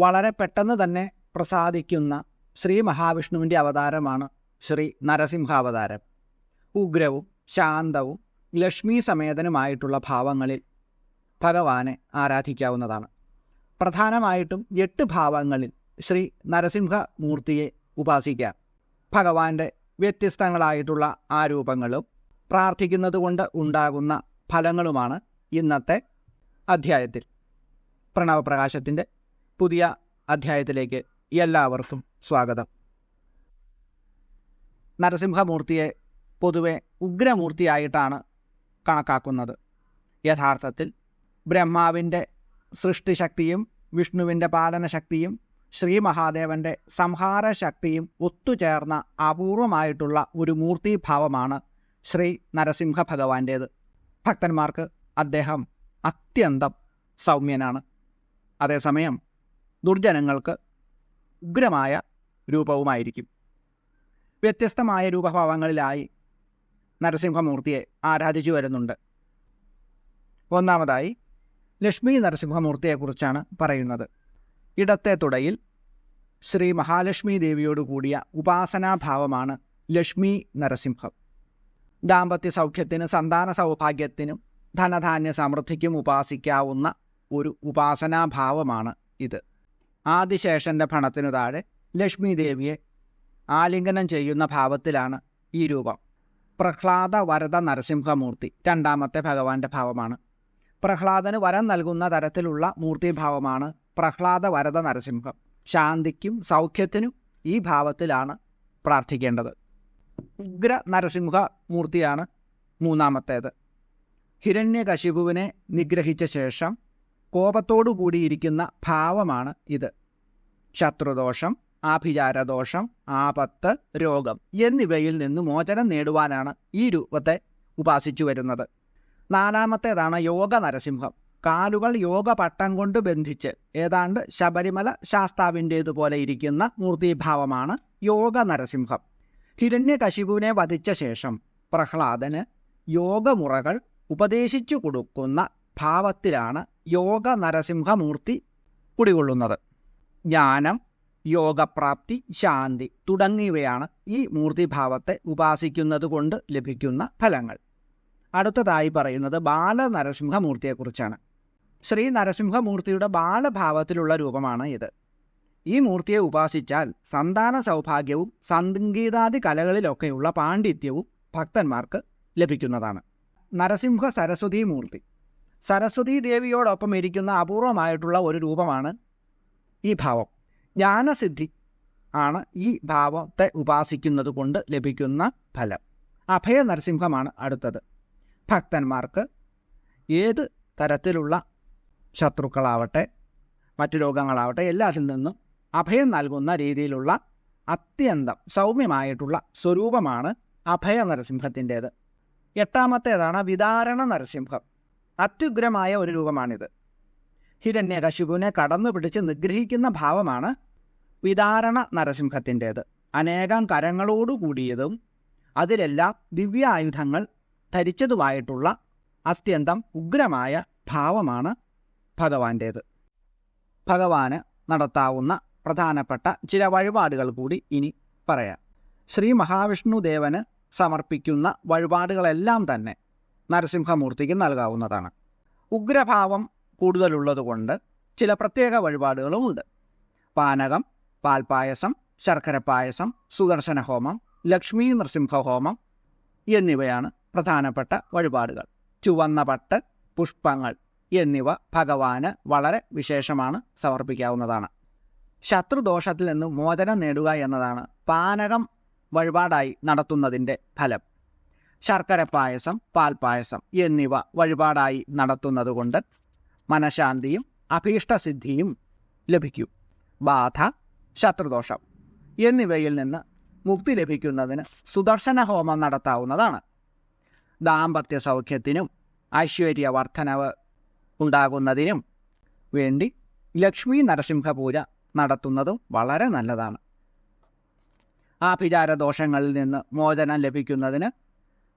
വളരെ പെട്ടെന്ന് തന്നെ പ്രസാദിക്കുന്ന ശ്രീ മഹാവിഷ്ണുവിന്റെ അവതാരമാണ് ശ്രീ നരസിംഹാവതാരം. ഉഗ്രവും ശാന്തവും ലക്ഷ്മി സമേതനുമായിട്ടുള്ള ഭാവങ്ങളിൽ ഭഗവാനെ ആരാധിക്കാവുന്നതാണ്. പ്രധാനമായിട്ടും എട്ട് ഭാവങ്ങളിൽ ശ്രീ നരസിംഹമൂർത്തിയെ ഉപാസിക്കാം. ഭഗവാന്റെ വ്യത്യസ്തങ്ങളായിട്ടുള്ള ആ രൂപങ്ങളും പ്രാർത്ഥിക്കുന്നത് കൊണ്ട് ഉണ്ടാകുന്ന ഫലങ്ങളുമാണ് ഇന്നത്തെ അധ്യായത്തിൽ. പ്രണവപ്രകാശത്തിന്റെ പുതിയ അധ്യായത്തിലേക്ക് എല്ലാവർക്കും സ്വാഗതം. നരസിംഹമൂർത്തിയെ പൊതുവെ ഉഗ്രമൂർത്തിയായിട്ടാണ് കണക്കാക്കുന്നത്. യഥാർത്ഥത്തിൽ ബ്രഹ്മാവിന്റെ സൃഷ്ടിശക്തിയും വിഷ്ണുവിന്റെ പാലനശക്തിയും ശ്രീ മഹാദേവന്റെ സംഹാരശക്തിയും ഒത്തുചേർന്ന അപൂർവമായിട്ടുള്ള ഒരു മൂർത്തിഭാവമാണ് ശ്രീ നരസിംഹ ഭഗവാന്റേത് ഭക്തന്മാർക്ക് അദ്ദേഹം അത്യന്തം സൗമ്യനാണ്. അതേസമയം ദുർജനങ്ങൾക്ക് ഉഗ്രമായ രൂപവുമായിരിക്കും. വ്യത്യസ്തമായ രൂപഭാവങ്ങളിലായി നരസിംഹമൂർത്തിയെ ആരാധിച്ചു വരുന്നുണ്ട്. ഒന്നാമതായി ലക്ഷ്മി നരസിംഹമൂർത്തിയെക്കുറിച്ചാണ് പറയുന്നത്. ഇടത്തെ തുടയിൽ ശ്രീ മഹാലക്ഷ്മി ദേവിയോട് കൂടിയ ഉപാസനാഭാവമാണ് ലക്ഷ്മി നരസിംഹം. ദാമ്പത്യ സൗഖ്യത്തിനും സന്താന സൗഭാഗ്യത്തിനും ധനധാന്യ സമൃദ്ധിക്കും ഉപാസിക്കാവുന്ന ഒരു ഉപാസനാഭാവമാണ് ഇത്. ആദിശേഷന്റെ ഭണത്തിനു താഴെ ലക്ഷ്മി ദേവിയെ ആലിംഗനം ചെയ്യുന്ന ഭാവത്തിലാണ് ഈ രൂപം. പ്രഹ്ലാദ വരദ നരസിംഹമൂർത്തി രണ്ടാമത്തെ ഭഗവാന്റെ ഭാവമാണ്. പ്രഹ്ലാദന് വരം നൽകുന്ന തരത്തിലുള്ള മൂർത്തിഭാവമാണ് പ്രഹ്ലാദ വരദ നരസിംഹം. ശാന്തിക്കും സൗഖ്യത്തിനും ഈ ഭാവത്തിലാണ് പ്രാർത്ഥിക്കേണ്ടത്. ഉഗ്ര നരസിംഹ മൂർത്തിയാണ് മൂന്നാമത്തേത്. ഹിരണ്യകശിപുവിനെ നിഗ്രഹിച്ച ശേഷം കോപത്തോടു കൂടിയിരിക്കുന്ന ഭാവമാണ് ഇത്. ശത്രുദോഷം ആഭിചാരദോഷം ആപത്ത് രോഗം എന്നിവയിൽ നിന്ന് മോചനം നേടുവാനാണ് ഈ രൂപത്തെ ഉപാസിച്ചു വരുന്നത്. നാലാമത്തേതാണ് യോഗ നരസിംഹം. കാലുകൾ യോഗ പട്ടം കൊണ്ട് ബന്ധിച്ച് ഏതാണ്ട് ശബരിമല ശാസ്താവിന്റേതുപോലെ ഇരിക്കുന്ന മൂർത്തിഭാവമാണ് യോഗ നരസിംഹം. ഹിരണ്യകശിപുവിനെ വധിച്ച ശേഷം പ്രഹ്ലാദന് യോഗമുറകൾ ഉപദേശിച്ചു കൊടുക്കുന്ന ഭാവത്തിലാണ് യോഗ നരസിംഹമൂർത്തി കുടികൊള്ളുന്നത്. ജ്ഞാനം യോഗപ്രാപ്തി ശാന്തി തുടങ്ങിയവയാണ് ഈ മൂർത്തിഭാവത്തെ ഉപാസിക്കുന്നത് കൊണ്ട് ലഭിക്കുന്ന ഫലങ്ങൾ. അടുത്തതായി പറയുന്നത് ബാലനരസിംഹമൂർത്തിയെക്കുറിച്ചാണ്. ശ്രീ നരസിംഹമൂർത്തിയുടെ ബാലഭാവത്തിലുള്ള രൂപമാണ് ഇത്. ഈ മൂർത്തിയെ ഉപാസിച്ചാൽ സന്താന സൗഭാഗ്യവും സംഗീതാദി കലകളിലൊക്കെയുള്ള പാണ്ഡിത്യവും ഭക്തന്മാർക്ക് ലഭിക്കുന്നതാണ്. നരസിംഹ സരസ്വതി മൂർത്തി. സരസ്വതി ദേവിയോടൊപ്പം ഇരിക്കുന്ന അപൂർവമായിട്ടുള്ള ഒരു രൂപമാണ് ഈ ഭാവം. ജ്ഞാനസിദ്ധി ആണ് ഈ ഭാവത്തെ ഉപാസിക്കുന്നത് കൊണ്ട് ലഭിക്കുന്ന ഫലം. അഭയ നരസിംഹമാണ് അടുത്തത്. ഭക്തന്മാർക്ക് ഏത് തരത്തിലുള്ള ശത്രുക്കളാവട്ടെ മറ്റു രോഗങ്ങളാവട്ടെ എല്ലാത്തിൽ നിന്നും അഭയം നൽകുന്ന രീതിയിലുള്ള അത്യന്തം സൗമ്യമായിട്ടുള്ള സ്വരൂപമാണ് അഭയ നരസിംഹത്തിന്റേത് എട്ടാമത്തേതാണ് വിതാരണ നരസിംഹം. അത്യുഗ്രമായ ഒരു രൂപമാണിത്. ഹിരണ്യകശിപുവിനെ കടന്നു പിടിച്ച് നിഗ്രഹിക്കുന്ന ഭാവമാണ് വിദാരണ നരസിംഹത്തിന്റേത്. അനേകം കരങ്ങളോടു കൂടിയതും അതിലെല്ലാം ദിവ്യായുധങ്ങൾ ധരിച്ചതുമായിട്ടുള്ള അത്യന്തം ഉഗ്രമായ ഭാവമാണ് ഭഗവാന്റേത് ഭഗവാന് നടത്താവുന്ന പ്രധാനപ്പെട്ട ചില വഴിപാടുകൾ കൂടി ഇനി പറയാം. ശ്രീ മഹാവിഷ്ണു ദേവന് സമർപ്പിക്കുന്ന വഴിപാടുകളെല്ലാം തന്നെ നരസിംഹമൂർത്തിക്ക് നൽകാവുന്നതാണ്. ഉഗ്രഭാവം കൂടുതലുള്ളതുകൊണ്ട് ചില പ്രത്യേക വഴിപാടുകളും ഉണ്ട് പാനകം പാൽപ്പായസം ശർക്കര പായസം സുദർശന ഹോമം ലക്ഷ്മി നൃസിംഹ ഹോമം എന്നിവയാണ് പ്രധാനപ്പെട്ട വഴിപാടുകൾ. ചുവന്ന പട്ട് പുഷ്പങ്ങൾ എന്നിവ ഭഗവാന് വളരെ വിശേഷമാണ് സമർപ്പിക്കാവുന്നതാണ്. ശത്രുദോഷത്തിൽ നിന്ന് മോചനം നേടുക എന്നതാണ് പാനകം വഴിപാടായി നടത്തുന്നതിന്റെ ഫലം. ശർക്കര പായസം പാൽപായസം എന്നിവ വഴിപാടായി നടത്തുന്നതുകൊണ്ട് മനഃശാന്തിയും അഭീഷ്ടസിദ്ധിയും ലഭിക്കും. ബാധ ശത്രുദോഷം എന്നിവയിൽ നിന്ന് മുക്തി ലഭിക്കുന്നതിന് സുദർശന ഹോമം നടത്താവുന്നതാണ്. ദാമ്പത്യ സൗഖ്യത്തിനും ഐശ്വര്യവർദ്ധനവ് ഉണ്ടാകുന്നതിനും വേണ്ടി ലക്ഷ്മി നരസിംഹപൂജ നടത്തുന്നതും വളരെ നല്ലതാണ്. ആഭിചാര ദോഷങ്ങളിൽ നിന്ന് മോചനം ലഭിക്കുന്നതിന്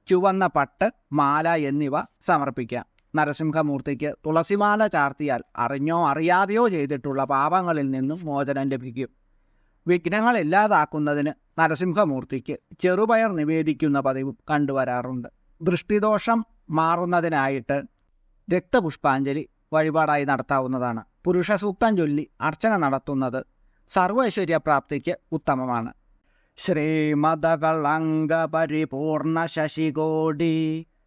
ചുവന്ന പട്ട് മാല എന്നിവ സമർപ്പിക്കാം നരസിംഹമൂർത്തിക്ക് തുളസിമാല ചാർത്തിയാൽ അറിഞ്ഞോ അറിയാതെയോ ചെയ്തിട്ടുള്ള പാപങ്ങളിൽ നിന്നും മോചനം ലഭിക്കും. വിഘ്നങ്ങൾ ഇല്ലാതാക്കുന്നതിന് നരസിംഹമൂർത്തിക്ക് ചെറുപയർ നിവേദിക്കുന്ന പതിവും കണ്ടുവരാറുണ്ട്. ദൃഷ്ടിദോഷം മാറുന്നതിനായിട്ട് രക്തപുഷ്പാഞ്ജലി വഴിപാടായി നടത്താവുന്നതാണ്. പുരുഷസൂക്തം ചൊല്ലി അർച്ചന നടത്തുന്നത് സർവൈശ്വര്യപ്രാപ്തിക്ക് ഉത്തമമാണ്. ശ്രീമദകളങ്ക പരിപൂർണ ശശികോടി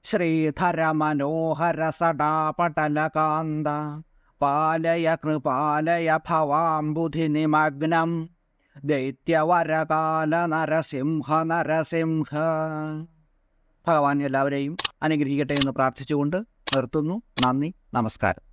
ശ്രീധര മനോഹര സടാപടലകാന്ത പാലയ കൃപാലയ ഭവാംബുധി നിമഗ്നം ദൈത്യവരകാല നരസിംഹ നരസിംഹ ഭഗവാൻ എല്ലാവരെയും അനുഗ്രഹിക്കട്ടെ എന്ന് പ്രാർത്ഥിച്ചുകൊണ്ട് നിർത്തുന്നു. നന്ദി. നമസ്കാരം.